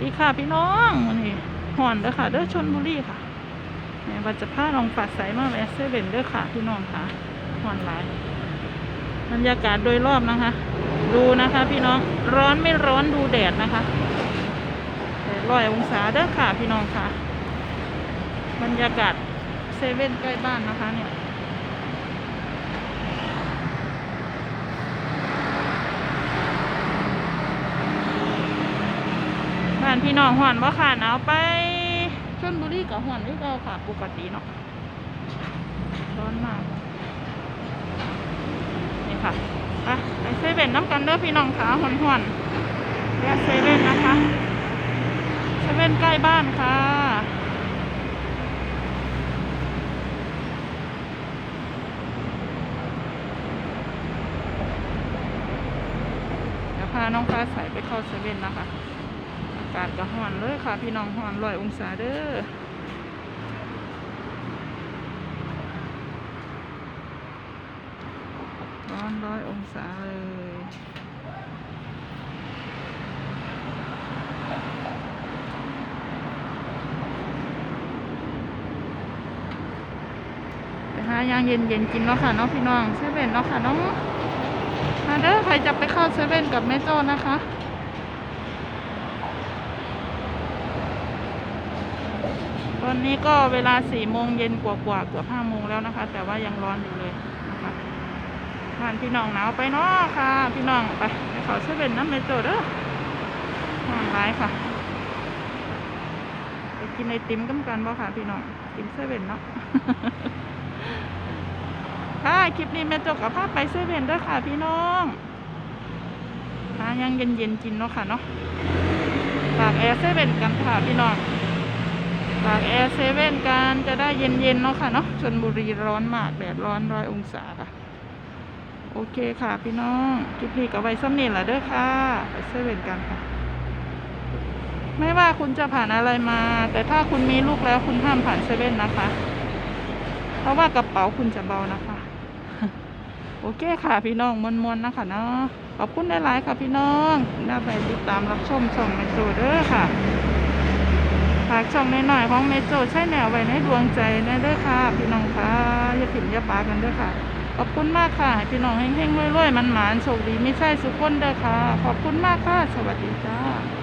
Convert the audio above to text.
ดีค่ะพี่น้องนนี้ห่อนเด้อค่ะ เด้อชนบุรีค่ะแม่ว่าจะพาลองปัดใสมาแวะเซเว่นเด้อค่ะ พี่น้องค่ะห่อนหลายบรรยากาศโดยรอบนะคะ ดูนะคะพี่น้องร้อนไม่ร้อนดูแดดนะคะแดดร้อยองศาเด้อค่ะพี่น้องค่ะ บรรยากาศเซเว่นใกล้บ้านนะคะเนี่ยานพี่น้องห่อนบ่ค่ะหนาวไปชลบุรีกับห่อนที่เราค่ะปกติเนาะร้อนมาก นี่ค่ะไปไปเซเว่นน้ำกันเด้อพี่น้องขาห่อนห่อนๆเรียกเซเว่นนะคะเซเว่นใกล้บ้านค่ะเดี๋ยวพาน้องฟ้าใสไปเข้าเซเว่นนะคะากาศก็ร้อนเลยค่ะ พี่น้องร้อนร้อยองศาเด้อร้อนร้อยองศาเลยไปหายางเย็นๆกินเนาะค่ะเนาะพี่น้องเซเว่นเนาะค่ะเนาะมาเด้อใครจะไปเข้าเซเว่นกับแม่โจ้นะคะ ตอนนี้ก็เวลาสี่โมงเย็นกว่าๆเกือบห้าโมงแล้วนะคะ แต่ว่ายังร้อนอยู่เลยนะคะบ้านพี่น้องหนาวไปเนาะค่ะ พี่น้องไปไปขอเซเว่นน้ำเมโจเด้อห้องร้ายค่ะไปกินไอติมกันกันบ่ค่ะพี่น้องกินเซเว่นเนาะค่ะคลิปนี้แม่โจกับภาพไปเซเว่นด้อค่ะพี่น้องหายังเย็นๆกินเนาะค่ะเนาะฝากแอร์เซเว่นกันค่ะพี่น้อง ฝากแอร์เซเว่นกันจะได้เย็นๆเนาะค่ะเนาะชนบุรีร้อนมากแดดร้อนร้อยองศาค่ะ โอเคค่ะพี่น้องคลิปนี้ก็ไว้ซ้ำนี่แหละเด้อค่ะไปเซเว่นกันค่ะ ไม่ว่าคุณจะผ่านอะไรมา แต่ถ้าคุณมีลูกแล้วคุณห้ามผ่านเซเว่นนะคะ เพราะว่ากระเป๋าคุณจะเบานะคะ โอเคค่ะพี่น้องมวนๆนะคะเนาะขอบคุณหลายๆค่ะพี่น้องน่าไปติดตามรับชมช่องเมโทรเด้อค่ะ ฝากช่องน้อยๆของเมโจใช่แนวไว้ในดวงใจนะด้วยค่ะ พี่น้องค่ะอย่าผิดอย่าปากันด้วยค่ะ ขอบคุณมากค่ะ พี่น้องเฮงๆรวยๆมันหมานโชคดีไม่ใช่สุขคนเด้อค่ะ ขอบคุณมากค่ะ สวัสดีจ้า